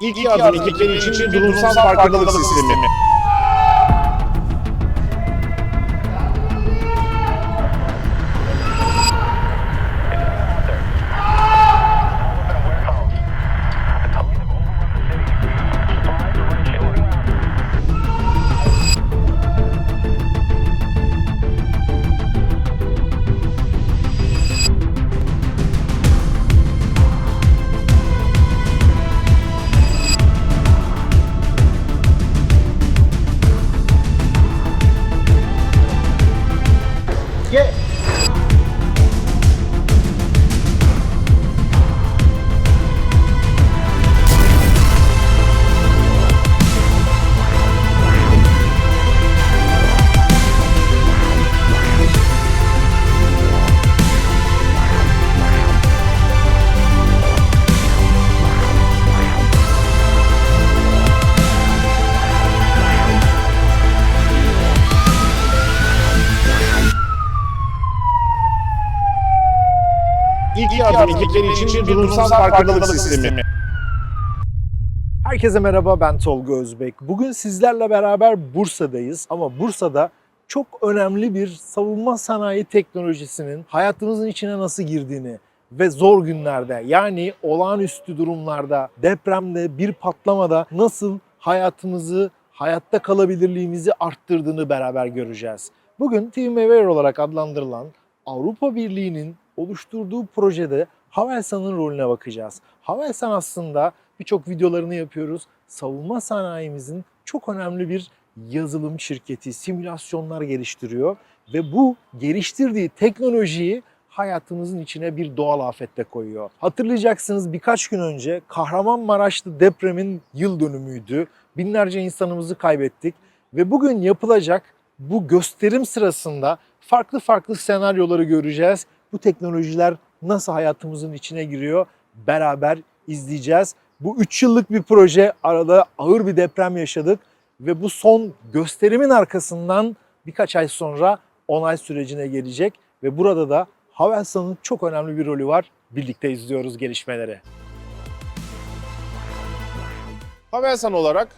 İlk yardım ekipleri için bir durumsal farkındalık sistemi. Yardım ekipleri için bir durumsal farkındalık sistemi. Herkese merhaba ben Tolga Özbek. Bugün sizlerle beraber Bursa'dayız ama Bursa'da çok önemli bir savunma sanayi teknolojisinin hayatımızın içine nasıl girdiğini ve zor günlerde yani olağanüstü durumlarda, depremde, bir patlamada nasıl hayatımızı, hayatta kalabilirliğimizi arttırdığını beraber göreceğiz. Bugün TeamAware olarak adlandırılan Avrupa Birliği'nin oluşturduğu projede Havelsan'ın rolüne bakacağız. Havelsan aslında birçok videolarını yapıyoruz. Savunma sanayimizin çok önemli bir yazılım şirketi, simülasyonlar geliştiriyor ve bu geliştirdiği teknolojiyi hayatımızın içine bir doğal afette koyuyor. Hatırlayacaksınız birkaç gün önce Kahramanmaraş'ta depremin yıl dönümüydü. Binlerce insanımızı kaybettik ve bugün yapılacak bu gösterim sırasında farklı farklı senaryoları göreceğiz. Bu teknolojiler nasıl hayatımızın içine giriyor beraber izleyeceğiz. Bu 3 yıllık bir proje. Arada ağır bir deprem yaşadık ve bu son gösterimin arkasından birkaç ay sonra onay sürecine gelecek ve burada da Havelsan'ın çok önemli bir rolü var. Birlikte izliyoruz gelişmeleri. Havelsan olarak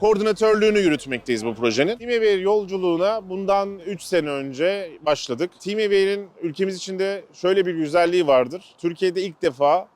koordinatörlüğünü yürütmekteyiz bu projenin. TeamAware yolculuğuna bundan 3 sene önce başladık. TeamAware'in ülkemiz içinde şöyle bir güzelliği vardır. Türkiye'de ilk defa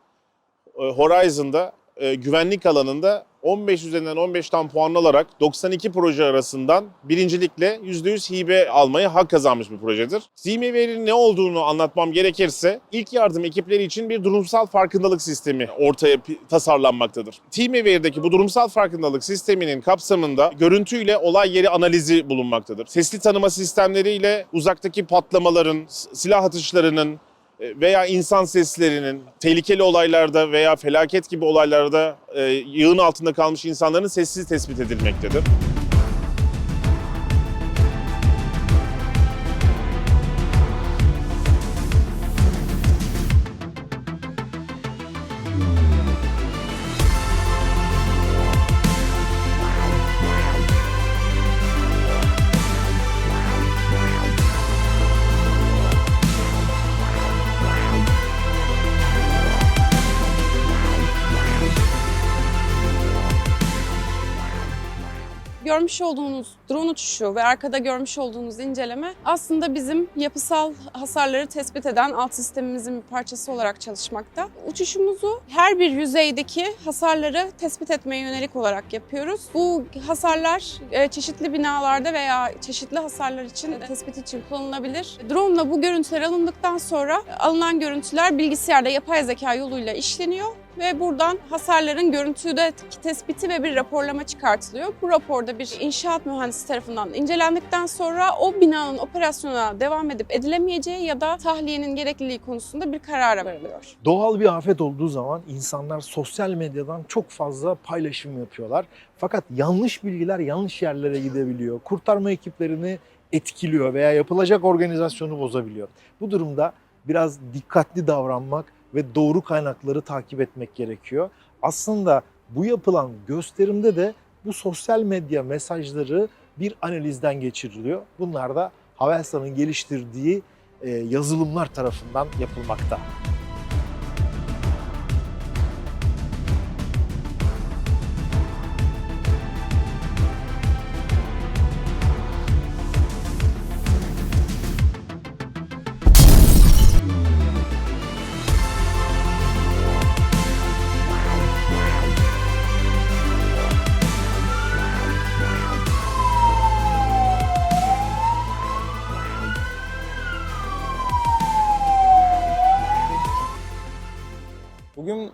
e, Horizon'da e, güvenlik alanında 15 üzerinden 15 tam puan alarak 92 proje arasından birincilikle %100 hibe almaya hak kazanmış bir projedir. TeamAware'in ne olduğunu anlatmam gerekirse ilk yardım ekipleri için bir durumsal farkındalık sistemi ortaya tasarlanmaktadır. TeamAware'deki bu durumsal farkındalık sisteminin kapsamında görüntüyle olay yeri analizi bulunmaktadır. Sesli tanıma sistemleriyle uzaktaki patlamaların, silah atışlarının, veya insan seslerinin tehlikeli olaylarda veya felaket gibi olaylarda e, yığın altında kalmış insanların sessiz tespit edilmektedir. Görmüş olduğunuz drone uçuşu ve arkada görmüş olduğunuz inceleme aslında bizim yapısal hasarları tespit eden alt sistemimizin bir parçası olarak çalışmakta. Uçuşumuzu her bir yüzeydeki hasarları tespit etmeye yönelik olarak yapıyoruz. Bu hasarlar e, çeşitli binalarda veya çeşitli hasarlar için tespit için kullanılabilir. Drone ile bu görüntüler alındıktan sonra alınan görüntüler bilgisayarda yapay zeka yoluyla işleniyor ve buradan hasarların görüntüdeki tespiti ve bir raporlama çıkartılıyor. Bu raporda bir inşaat mühendisi tarafından incelendikten sonra o binanın operasyona devam edip edilemeyeceği ya da tahliyenin gerekliliği konusunda bir karara varılıyor. Doğal bir afet olduğu zaman insanlar sosyal medyadan çok fazla paylaşım yapıyorlar. Fakat yanlış bilgiler yanlış yerlere gidebiliyor. Kurtarma ekiplerini etkiliyor veya yapılacak organizasyonu bozabiliyor. Bu durumda biraz dikkatli davranmak ve doğru kaynakları takip etmek gerekiyor. Aslında bu yapılan gösterimde de bu sosyal medya mesajları bir analizden geçiriliyor. Bunlar da Havelsan'ın geliştirdiği e, yazılımlar tarafından yapılmakta.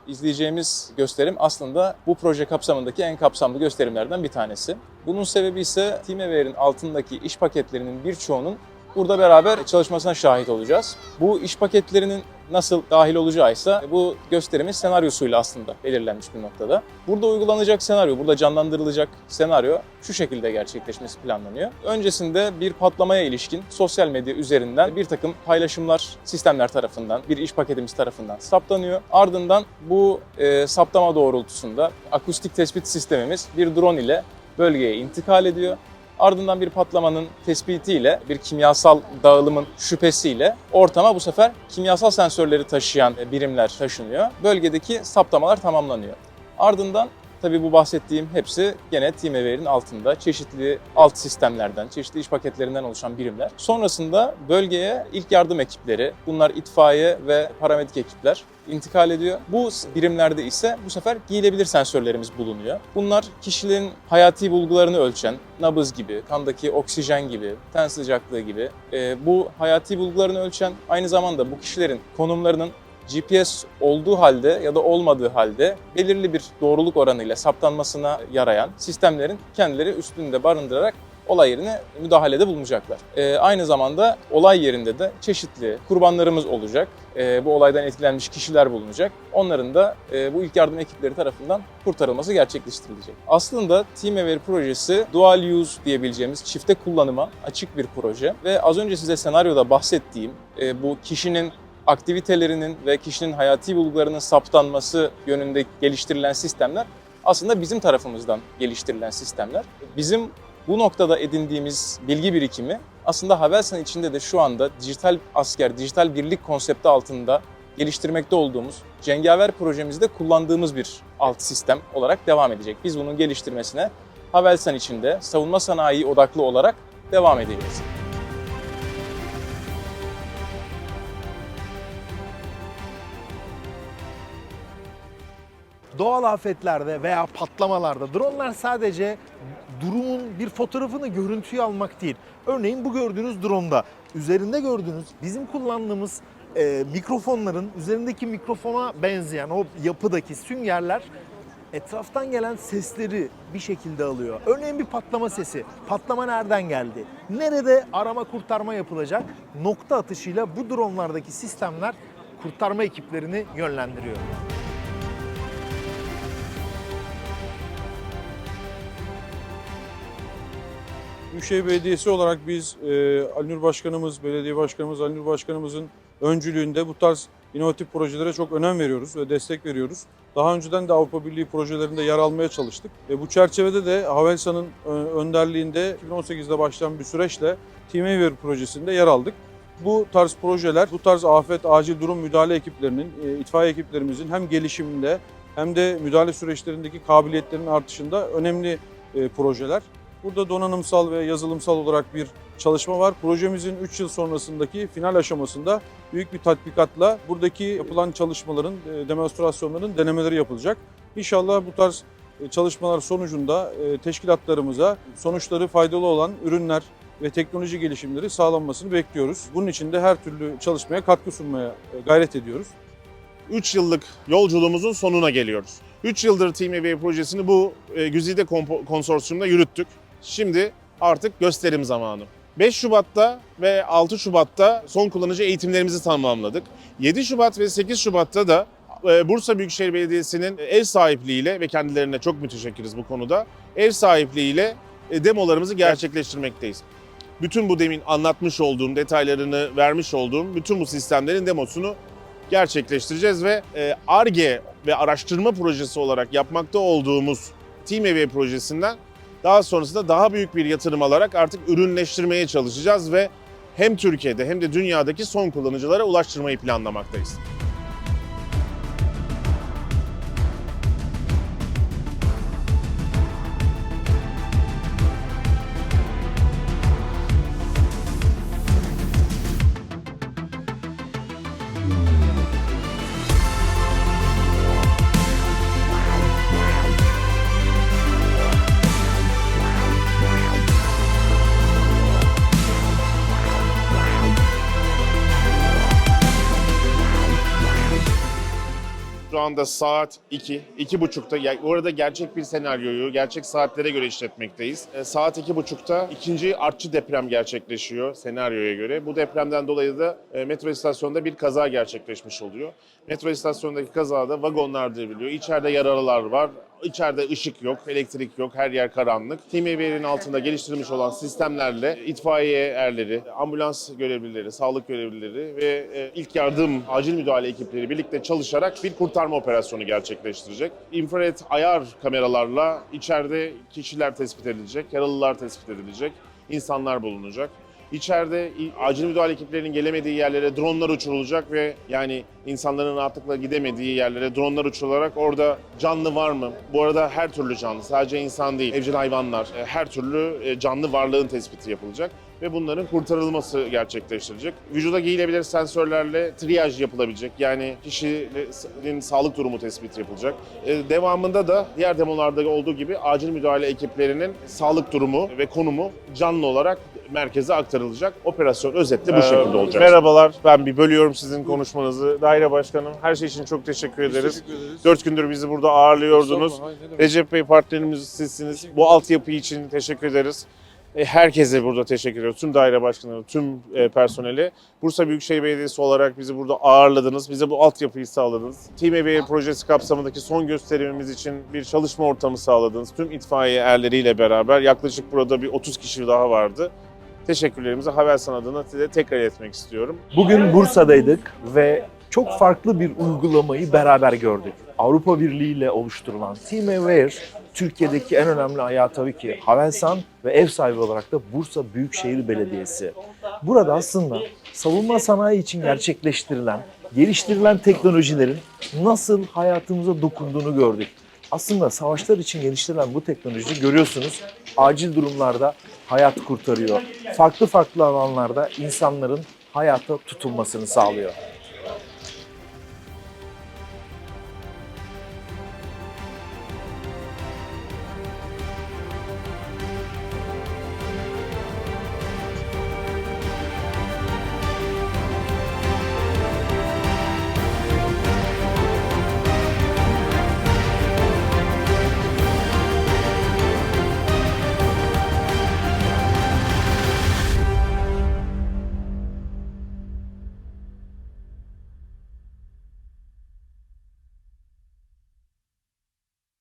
İzleyeceğimiz gösterim aslında bu proje kapsamındaki en kapsamlı gösterimlerden bir tanesi. Bunun sebebi ise TeamAware'in altındaki iş paketlerinin birçoğunun burada beraber çalışmasına şahit olacağız. Bu iş paketlerinin nasıl dahil olacağı ise bu gösterimin senaryosuyla aslında belirlenmiş bir noktada. Burada uygulanacak senaryo, burada canlandırılacak senaryo şu şekilde gerçekleşmesi planlanıyor. Öncesinde bir patlamaya ilişkin sosyal medya üzerinden bir takım paylaşımlar sistemler tarafından, bir iş paketimiz tarafından saptanıyor. Ardından bu e, saptama doğrultusunda akustik tespit sistemimiz bir drone ile bölgeye intikal ediyor. Ardından bir patlamanın tespitiyle, bir kimyasal dağılımın şüphesiyle ortama bu sefer kimyasal sensörleri taşıyan birimler taşınıyor. Bölgedeki saptamalar tamamlanıyor. Ardından tabii bu bahsettiğim hepsi gene TeamAware'in altında çeşitli alt sistemlerden, çeşitli iş paketlerinden oluşan birimler. Sonrasında bölgeye ilk yardım ekipleri, bunlar itfaiye ve paramedik ekipler intikal ediyor. Bu birimlerde ise bu sefer giyilebilir sensörlerimiz bulunuyor. Bunlar kişilerin hayati bulgularını ölçen, nabız gibi, kandaki oksijen gibi, ten sıcaklığı gibi e, bu hayati bulgularını ölçen aynı zamanda bu kişilerin konumlarının GPS olduğu halde ya da olmadığı halde belirli bir doğruluk oranıyla saptanmasına yarayan sistemlerin kendileri üstünde barındırarak olay yerine müdahalede bulunacaklar. Ee, aynı zamanda olay yerinde de çeşitli kurbanlarımız olacak. Ee, bu olaydan etkilenmiş kişiler bulunacak. Onların da e, bu ilk yardım ekipleri tarafından kurtarılması gerçekleştirilecek. Aslında TeamAware projesi dual use diyebileceğimiz çifte kullanıma açık bir proje ve az önce size senaryoda bahsettiğim e, bu kişinin aktivitelerinin ve kişinin hayati bulgularının saptanması yönünde geliştirilen sistemler aslında bizim tarafımızdan geliştirilen sistemler. Bizim bu noktada edindiğimiz bilgi birikimi aslında Havelsan içinde de şu anda dijital asker, dijital birlik konsepti altında geliştirmekte olduğumuz Cengaver projemizde kullandığımız bir alt sistem olarak devam edecek. Biz bunun geliştirmesine Havelsan içinde savunma sanayi odaklı olarak devam edeceğiz. Doğal afetlerde veya patlamalarda dronlar sadece durumun bir fotoğrafını, görüntüyü almak değil. Örneğin bu gördüğünüz dronda üzerinde gördüğünüz bizim kullandığımız e, mikrofonların üzerindeki mikrofona benzeyen o yapıdaki süngerler etraftan gelen sesleri bir şekilde alıyor. Örneğin bir patlama sesi. Patlama nereden geldi? Nerede arama kurtarma yapılacak? Nokta atışıyla bu dronlardaki sistemler kurtarma ekiplerini yönlendiriyor. Büyükşehir Belediyesi olarak biz e, Ali Nur Başkanımız, Belediye Başkanımız Ali Nur Başkanımızın öncülüğünde bu tarz inovatif projelere çok önem veriyoruz ve destek veriyoruz. Daha önceden de Avrupa Birliği projelerinde yer almaya çalıştık. Ve bu çerçevede de Havelsan'ın e, önderliğinde 2018'de başlayan bir süreçle TeamAware projesinde yer aldık. Bu tarz projeler, bu tarz afet, acil durum müdahale ekiplerinin, e, itfaiye ekiplerimizin hem gelişiminde hem de müdahale süreçlerindeki kabiliyetlerinin artışında önemli e, projeler. Burada donanımsal ve yazılımsal olarak bir çalışma var. Projemizin 3 yıl sonrasındaki final aşamasında büyük bir tatbikatla buradaki yapılan çalışmaların, e, demonstrasyonların denemeleri yapılacak. İnşallah bu tarz e, çalışmalar sonucunda e, teşkilatlarımıza sonuçları faydalı olan ürünler ve teknoloji gelişimleri sağlanmasını bekliyoruz. Bunun için de her türlü çalışmaya katkı sunmaya gayret ediyoruz. 3 yıllık yolculuğumuzun sonuna geliyoruz. 3 yıldır TeamAware projesini bu Güzide konsorsiyumda yürüttük. Şimdi artık gösterim zamanı. 5 Şubat'ta ve 6 Şubat'ta son kullanıcı eğitimlerimizi tamamladık. 7 Şubat ve 8 Şubat'ta da e, Bursa Büyükşehir Belediyesi'nin ev sahipliğiyle ve kendilerine çok müteşekkiriz bu konuda. Ev sahipliğiyle e, demolarımızı gerçekleştirmekteyiz. Bütün bu demin anlatmış olduğum, detaylarını vermiş olduğum bütün bu sistemlerin demosunu gerçekleştireceğiz ve ARGE ve araştırma projesi olarak yapmakta olduğumuz TeamAware projesinden daha sonrasında daha büyük bir yatırım alarak artık ürünleştirmeye çalışacağız ve hem Türkiye'de hem de dünyadaki son kullanıcılara ulaştırmayı planlamaktayız. Anda saat 2, iki buçukta. Ya, orada gerçek bir senaryoyu gerçek saatlere göre işletmekteyiz. E, saat iki buçukta ikinci artçı deprem gerçekleşiyor senaryoya göre. Bu depremden dolayı da e, metro istasyonunda bir kaza gerçekleşmiş oluyor. Metro istasyonundaki kazada vagonlar devriliyor. İçeride yaralılar var. İçeride ışık yok, elektrik yok, her yer karanlık. Team Haber'in altında geliştirilmiş olan sistemlerle itfaiye erleri, ambulans görevlileri, sağlık görevlileri ve e, ilk yardım, acil müdahale ekipleri birlikte çalışarak bir kurtarma operasyonu gerçekleştirecek. İnfrared ayar kameralarla içeride kişiler tespit edilecek, yaralılar tespit edilecek, insanlar bulunacak. İçeride acil müdahale ekiplerinin gelemediği yerlere dronlar uçurulacak ve yani insanların rahatlıkla gidemediği yerlere dronlar uçurularak orada canlı var mı? Bu arada her türlü canlı, sadece insan değil, evcil hayvanlar, e, her türlü e, canlı varlığın tespiti yapılacak ve bunların kurtarılması gerçekleştirilecek. Vücuda giyilebilir sensörlerle triyaj yapılabilecek. Yani kişinin sağlık durumu tespiti yapılacak. E, Devamında da diğer demolarda olduğu gibi acil müdahale ekiplerinin sağlık durumu ve konumu canlı olarak merkeze aktarılacak. Operasyon özetle bu şekilde olacak. Merhabalar, ben bir bölüyorum sizin konuşmanızı. Daire Başkanım, her şey için çok teşekkür ederiz. Teşekkür ederiz. Dört gündür bizi burada ağırlıyordunuz. Hayır, ne demek. Recep Bey partnerimiz sizsiniz. Bu altyapı için teşekkür ederiz. E, Herkese burada teşekkür ediyoruz. Tüm daire başkanları, tüm e, personeli. Bursa Büyükşehir Belediyesi olarak bizi burada ağırladınız. Bize bu altyapıyı sağladınız. Team Ebeği projesi kapsamındaki son gösterimimiz için bir çalışma ortamı sağladınız. Tüm itfaiye erleriyle beraber yaklaşık burada bir 30 kişi daha vardı. Teşekkürlerimizi Havelsan adına size tekrar etmek istiyorum. Bugün Bursa'daydık ve çok farklı bir uygulamayı beraber gördük. Avrupa Birliği ile oluşturulan Team Aware, Türkiye'deki en önemli ayağı tabii ki Havelsan ve ev sahibi olarak da Bursa Büyükşehir Belediyesi. Burada aslında savunma sanayi için gerçekleştirilen, geliştirilen teknolojilerin nasıl hayatımıza dokunduğunu gördük. Aslında savaşlar için geliştirilen bu teknoloji görüyorsunuz acil durumlarda hayat kurtarıyor. Farklı farklı alanlarda insanların hayata tutulmasını sağlıyor.